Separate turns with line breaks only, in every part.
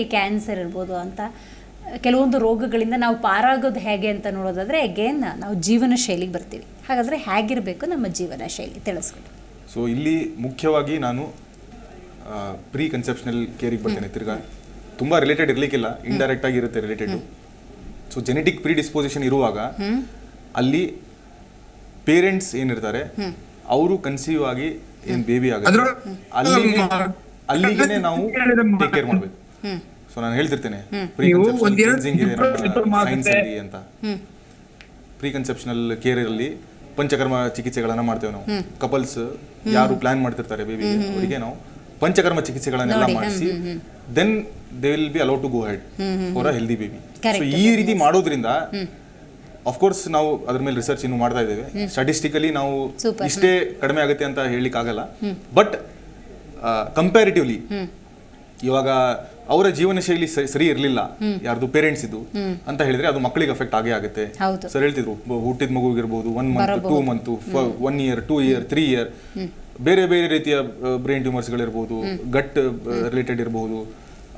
ಈ ಕ್ಯಾನ್ಸರ್ ಇರ್ಬೋದು ಅಂತ ಕೆಲವೊಂದು ರೋಗಗಳಿಂದ ನಾವು ಪಾರಾಗೋದು ಹೇಗೆ ಅಂತ ನೋಡೋದಾದ್ರೆ ಅಗೇನ್ ನಾವು ಜೀವನ ಶೈಲಿಗೆ ಬರ್ತೀವಿ. ಹಾಗಾದರೆ ಹೇಗಿರಬೇಕು ನಮ್ಮ ಜೀವನ ಶೈಲಿ? ತಿಳಿಸ್ಕೊಡಿ.
ಸೊ ಇಲ್ಲಿ ಮುಖ್ಯವಾಗಿ ನಾನು ಪ್ರೀ ಕನ್ಸೆಪ್ಷನಲ್ ಕೇರಿಗೆ ಬರ್ತೇನೆ. ತಿರ್ಗಾ ತುಂಬ ರಿಲೇಟೆಡ್ ಇರಲಿಕ್ಕಿಲ್ಲ. ಇಂಡೈರೆಕ್ಟ್ ಆಗಿ ಇರುತ್ತೆ related so genetic predisposition ಇರುವಾಗ ಅಲ್ಲಿ ಪೇರೆಂಟ್ಸ್ ಏನಿರ್ತಾರೆ ಅವರು ಕನ್ಸೀವ್ ಆಗಿ ಏನು ಬೇಬಿ ಆಗುತ್ತೆ
ಅಲ್ಲಿ
ಅಲ್ಲಿಗೆ ನಾವು ಟೇಕ್ ಕೇರ್ ಮಾಡಬೇಕು. ಸೊ ನಾನು ಹೇಳ್ತಿರ್ತೇನೆ. ಅಂತ. ಪ್ರೀ ಕನ್ಸೆಪ್ಷನಲ್ ಕೇರ್ ಅಲ್ಲಿ ಪಂಚಕರ್ಮ ಚಿಕಿತ್ಸೆಗಳನ್ನ ಮಾಡ್ತೇವೆ ನಾವು. ಕಪಲ್ಸ್ ಯಾರು ಪ್ಲಾನ್ ಮಾಡ್ತಿರ್ತಾರೆ ಬೇಬಿ ಅವರಿಗೆ ನಾವು ಪಂಚಕರ್ಮ ಚಿಕಿತ್ಸೆಗಳನ್ನೆಲ್ಲ ಮಾಡಿಸಿ then they will be allowed to go head for a healthy baby so ಈ ರೀತಿ ಮಾಡೋದ್ರಿಂದ ಕೋರ್ಸ್ ನಾವು ಅದ್ರ ಮೇಲೆ ರಿಸರ್ಚ್ ಇನ್ನು ಮಾಡ್ತಾ ಇದ್ದೇವೆ. ಸ್ಟಾಟಿಸ್ಟಿಕಲಿ ನಾವು ಇಷ್ಟೇ ಕಡಿಮೆ ಆಗುತ್ತೆ ಅಂತ ಹೇಳಲಿಕ್ಕೆ ಆಗಲ್ಲ ಬಟ್ ಕಂಪ್ಯಾರಿಟಿವ್ಲಿ ಇವಾಗ ಅವರ ಜೀವನ ಶೈಲಿ ಸರಿ ಇರಲಿಲ್ಲ. ಯಾರ್ದು ಪೇರೆಂಟ್ಸ್ ಇದು ಅಂತ ಹೇಳಿದ್ರೆ ಅದು ಮಕ್ಕಳಿಗೆ ಅಫೆಕ್ಟ್ ಆಗೇ ಆಗುತ್ತೆ. ಸರ್ ಹೇಳ್ತಿದ್ರು ಹುಟ್ಟಿದ ಮಗುವಿಗಿರ್ಬೋದು one month two month one year two year three year ಬೇರೆ ಬೇರೆ ರೀತಿಯ ಬ್ರೈನ್ ಟ್ಯೂಮರ್ಸ್ ಟ್ಯೂಮರ್ಸ್ಗಳಿರ್ಬೋದು ಗಟ್ ರಿಲೇಟೆಡ್ ಇರಬಹುದು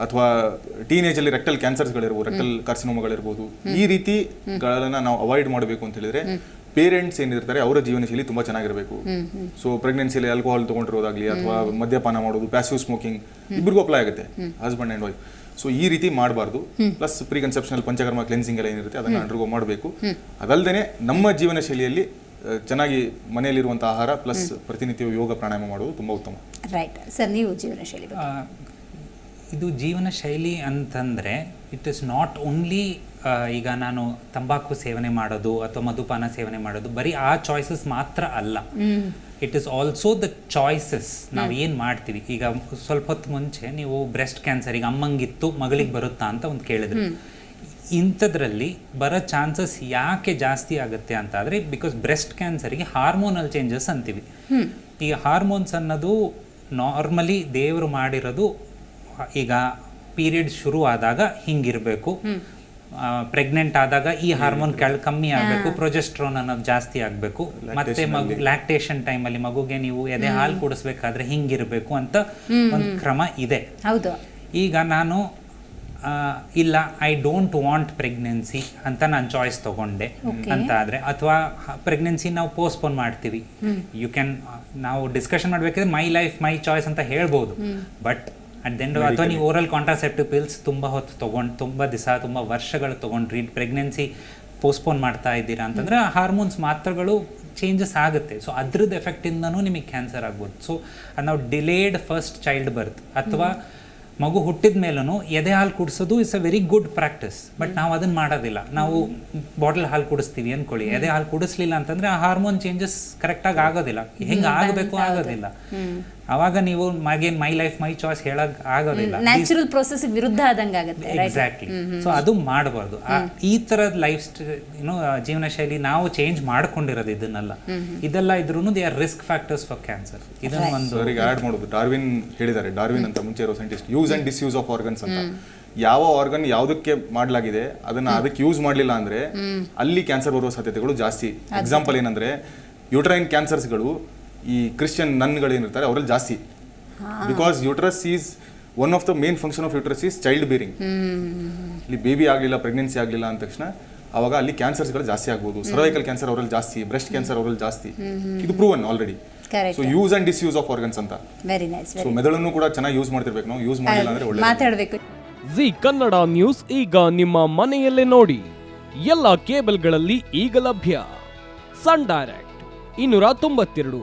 ಅಥವಾ ಟೀನೇಜ್ ಅಲ್ಲಿ ರೆಕ್ಟಲ್ ಕ್ಯಾನ್ಸರ್ಸ್ಗಳಿರ್ಬೋದು ರೆಕ್ಟಲ್ ಕಾರ್ಸಿನೋಮಗಳಿರ್ಬೋದು ಈ ರೀತಿಗಳನ್ನ ನಾವು ಅವಾಯ್ಡ್ ಮಾಡಬೇಕು ಅಂತ ಹೇಳಿದ್ರೆ ಪೇರೆಂಟ್ಸ್ ಏನಿರ್ತಾರೆ ಅವರ ಜೀವನ ಶೈಲಿ ತುಂಬಾ ಚೆನ್ನಾಗಿರಬೇಕು. ಸೊ ಪ್ರೆಗ್ನೆನ್ಸಿಲಿ ಆಲ್ಕೋಹಾಲ್ ತಗೊಂಡಿರೋದಾಗ್ಲಿ ಅಥವಾ ಮದ್ಯಪಾನ ಮಾಡೋದು ಪ್ಯಾಸಿವ್ ಸ್ಮೋಕಿಂಗ್ ಇಬ್ಬರಿಗೂ ಅಪ್ಲೈ ಆಗುತ್ತೆ ಹಸ್ಬೆಂಡ್ ಅಂಡ್ ವೈಫ್ ಸೊ ಈ ರೀತಿ ಮಾಡಬಾರ್ದು. Plus preconceptional panchakarma cleansing ಎಲ್ಲ ಏನಿರುತ್ತೆ ಅದನ್ನ ಅಂಡರ್ಗೋ ಮಾಡಬೇಕು. ಅದಲ್ಲದೆ ನಮ್ಮ ಜೀವನ ಶೈಲಿಯಲ್ಲಿ ಚೆನ್ನಾಗಿ ಮನೆಯಲ್ಲಿರುವಂತಹ ಆಹಾರ ಪ್ಲಸ್ ಪ್ರತಿನಿತ್ಯ ಯೋಗ ಪ್ರಾಣಾಯಾಮ ಮಾಡೋದು ತುಂಬಾ ಉತ್ತಮ.
ರೈಟ್ ಸರ್ ನೀವು ಜೀವನ ಶೈಲಿ
ಇದು ಜೀವನ ಶೈಲಿ ಅಂತಂದರೆ ಇಟ್ ಇಸ್ ನಾಟ್ ಓನ್ಲಿ ಈಗ ನಾನು ತಂಬಾಕು ಸೇವನೆ ಮಾಡೋದು ಅಥವಾ ಮಧುಪಾನ ಸೇವನೆ ಮಾಡೋದು ಬರೀ ಆ ಚಾಯ್ಸಸ್ ಮಾತ್ರ ಅಲ್ಲ. It is also the choices ನಾವು ಏನು ಮಾಡ್ತೀವಿ? ಈಗ ಸ್ವಲ್ಪ ಹೊತ್ತು ಮುಂಚೆ ನೀವು ಬ್ರೆಸ್ಟ್ ಕ್ಯಾನ್ಸರ್ ಈಗ ಅಮ್ಮಂಗಿತ್ತು ಮಗಳಿಗೆ ಬರುತ್ತಾ ಅಂತ ಒಂದು ಕೇಳಿದ್ರು. ಇಂಥದ್ರಲ್ಲಿ ಬರೋ ಚಾನ್ಸಸ್ ಯಾಕೆ ಜಾಸ್ತಿ ಆಗುತ್ತೆ ಅಂತ ಆದರೆ ಬಿಕಾಸ್ ಬ್ರೆಸ್ಟ್ ಕ್ಯಾನ್ಸರ್ಗೆ ಹಾರ್ಮೋನಲ್ ಚೇಂಜಸ್ ಅಂತೀವಿ. ಈಗ ಹಾರ್ಮೋನ್ಸ್ ಅನ್ನೋದು ನಾರ್ಮಲಿ ದೇವರು ಮಾಡಿರೋದು ಈಗ ಪೀರಿಯಡ್ ಶುರು ಆದಾಗ ಹಿಂಗಿರಬೇಕು ಪ್ರೆಗ್ನೆಂಟ್ ಆದಾಗ ಈ ಹಾರ್ಮೋನ್ ಕೆಳ ಕಮ್ಮಿ ಆಗಬೇಕು ಪ್ರೊಜೆಸ್ಟ್ರೋನ್ ಅನ್ನೋದು ಜಾಸ್ತಿ ಆಗಬೇಕು. ಮತ್ತೆ ಮಗು ಲ್ಯಾಕ್ಟೇಷನ್ ಟೈಮಲ್ಲಿ ಮಗುಗೆ ನೀವು ಎದೆ ಹಾಲು ಕುಡಿಸ್ಬೇಕಾದ್ರೆ ಹಿಂಗಿರಬೇಕು ಅಂತ ಒಂದು ಕ್ರಮ ಇದೆ.
ಹೌದು.
ಈಗ ನಾನು ಇಲ್ಲ ಐ ಡೋಂಟ್ ವಾಂಟ್ ಪ್ರೆಗ್ನೆನ್ಸಿ ಅಂತ ನಾನು ಚಾಯ್ಸ್ ತಗೊಂಡೆ. ಅಂತ ಆದರೆ ಅಥವಾ ಪ್ರೆಗ್ನೆನ್ಸಿ ನಾವು ಪೋಸ್ಟ್ಪೋನ್ ಮಾಡ್ತೀವಿ. ಯು ಕ್ಯಾನ್ ನಾವು ಡಿಸ್ಕಷನ್ ಮಾಡಬೇಕಾದ್ರೆ ಮೈ ಲೈಫ್ ಮೈ ಚಾಯ್ಸ್ ಅಂತ ಹೇಳ್ಬೋದು. ಬಟ್ ಅಟ್ ದ ಎಂಡ್ ಅಥವಾ ನೀವು ಓರಲ್ ಕಾಂಟ್ರಾಸೆಪ್ಟಿವ್ ಪಿಲ್ಸ್ ತುಂಬ ಹೊತ್ತು ತೊಗೊಂಡು ತುಂಬ ದಿವಸ ತುಂಬ ವರ್ಷಗಳು ತೊಗೊಂಡ್ರಿ ಪ್ರೆಗ್ನೆನ್ಸಿ ಪೋಸ್ಟ್ಪೋನ್ ಮಾಡ್ತಾ ಇದ್ದೀರಾ ಅಂತಂದ್ರೆ ಹಾರ್ಮೋನ್ಸ್ ಮಾತ್ರಗಳು ಚೇಂಜಸ್ ಆಗುತ್ತೆ. ಸೊ ಅದ್ರದ್ದು ಎಫೆಕ್ಟಿಂದನೂ ನಿಮಗೆ ಕ್ಯಾನ್ಸರ್ ಆಗ್ಬೋದು. ಸೊ ನಾವು ಡಿಲೇಡ್ ಫಸ್ಟ್ ಚೈಲ್ಡ್ ಬರ್ತ್ ಅಥವಾ ಮಗು ಹುಟ್ಟಿದ ಮೇಲೂ ಎದೆ ಹಾಲು ಕುಡಿಸೋದು is a very good practice but ನಾವು ಅದನ್ನ ಮಾಡೋದಿಲ್ಲ. ನಾವು ಬಾಟಲ್ ಹಾಲು ಕುಡಿಸ್ತೀವಿ ಅನ್ಕೊಳ್ಳಿ. ಎದೆ ಹಾಲು ಕುಡಿಸ್ಲಿಲ್ಲ ಅಂತಂದ್ರೆ ಆ ಹಾರ್ಮೋನ್ ಚೇಂಜಸ್ ಕರೆಕ್ಟಾಗಿ ಆಗೋದಿಲ್ಲ. ಹೆಂಗೆ ಆಗಬೇಕು ಆಗೋದಿಲ್ಲ. ಅವಾಗ ನೀವು ಮಗೇನ್ ಮೈ ಲೈಫ್ ಮೈ ಚಾಯ್ಸ್ ಹೇಳಕ್ ಆಗೋದಿಲ್ಲ.
ನ್ಯಾಚುರಲ್ ಪ್ರೊಸೆಸ್ ವಿರುದ್ಧ ಆದಂಗೆ ಆಗುತ್ತೆ
ಎಕ್ಸಾಕ್ಟ್ಲಿ ಸೊ ಅದು ಮಾಡಬಾರ್ದು. ಈ ತರದ ಲೈಫ್ ಏನು ಜೀವನ ಶೈಲಿ ನಾವು ಚೇಂಜ್ ಮಾಡ್ಕೊಂಡಿರೋದು ಇದನ್ನೆಲ್ಲ. ಇದೆಲ್ಲ ಇದ್ರೂ they are risk factors for cancer ಇದನ್ನ ಒಂದು
ಆಡ್ ಮಾಡೋದು ಡಾರ್ವಿನ್ ಹೇಳಿದ್ದಾರೆ. ಡಾರ್ವಿನ್ ಅಂತ ಮುಂಚೆ ಇರೋ scientist use and disuse of organs ಅಂತ. ಯಾವ ಆರ್ಗನ್ ಯಾವುದಕ್ಕೆ ಮಾಡಲಾಗಿದೆ ಅದನ್ನ ಅದಕ್ಕೆ ಯೂಸ್ ಮಾಡಲಿಲ್ಲ ಅಂದ್ರೆ ಅಲ್ಲಿ ಕ್ಯಾನ್ಸರ್ ಬರುವ ಸಾಧ್ಯತೆಗಳು ಜಾಸ್ತಿ. ಎಕ್ಸಾಂಪಲ್ ಏನಂದ್ರೆ ಯುಟ್ರೈನ್ ಕ್ಯಾನ್ಸರ್ಸ್ಗಳು ಈ ಕ್ರಿಶ್ಚಿಯನ್ ನನ್ಗಳು ಏನಿರ್ತಾರೆ ಅವರಲ್ಲಿ ಜಾಸ್ತಿ. Because uterus is one of the main function of uterus is child bearing ಇಲ್ಲಿ ಬೇಬಿ ಆಗಲಿಲ್ಲ ಪ್ರೆಗ್ನೆನ್ಸಿ ಆಗಲಿಲ್ಲ ಅಂದ ತಕ್ಷಣ ಅವಾಗ ಅಲ್ಲಿ ಕ್ಯಾನ್ಸರ್ಸ್ಗಳು ಜಾಸ್ತಿ ಆಗ್ಬೋದು. ಸರ್ವೈಕಲ್ ಕ್ಯಾನ್ಸರ್ ಅವರಲ್ಲಿ ಜಾಸ್ತಿ ಬ್ರೆಸ್ಟ್ ಕ್ಯಾನ್ಸರ್ ಅವರಲ್ಲಿ ಜಾಸ್ತಿ. ಇದು proven already. So use and disuse of organs ಅಂತ.
ವೆರಿ ನೈಸ್
ಸೊ ಮೆದುಳನ್ನು ಕೂಡ ಚೆನ್ನಾಗಿ ಯೂಸ್ ಮಾಡ್ತಿರ್ಬೇಕು ನಾವು. ಯೂಸ್ ಮಾಡಿಲ್ಲ ಅಂದ್ರೆ ಒಳ್ಳೆ
ಮಾತಾಡಬೇಕು.
ಜಿ ಕನ್ನಡ ನ್ಯೂಸ್ ಈಗ ನಿಮ್ಮ ಮನೆಯಲ್ಲೇ ನೋಡಿ. ಎಲ್ಲ ಕೇಬಲ್ಗಳಲ್ಲಿ ಈಗ ಲಭ್ಯ. ಸನ್ ಡೈರೆಕ್ಟ್ ಇನ್ನೂರ ತೊಂಬತ್ತೆರಡು.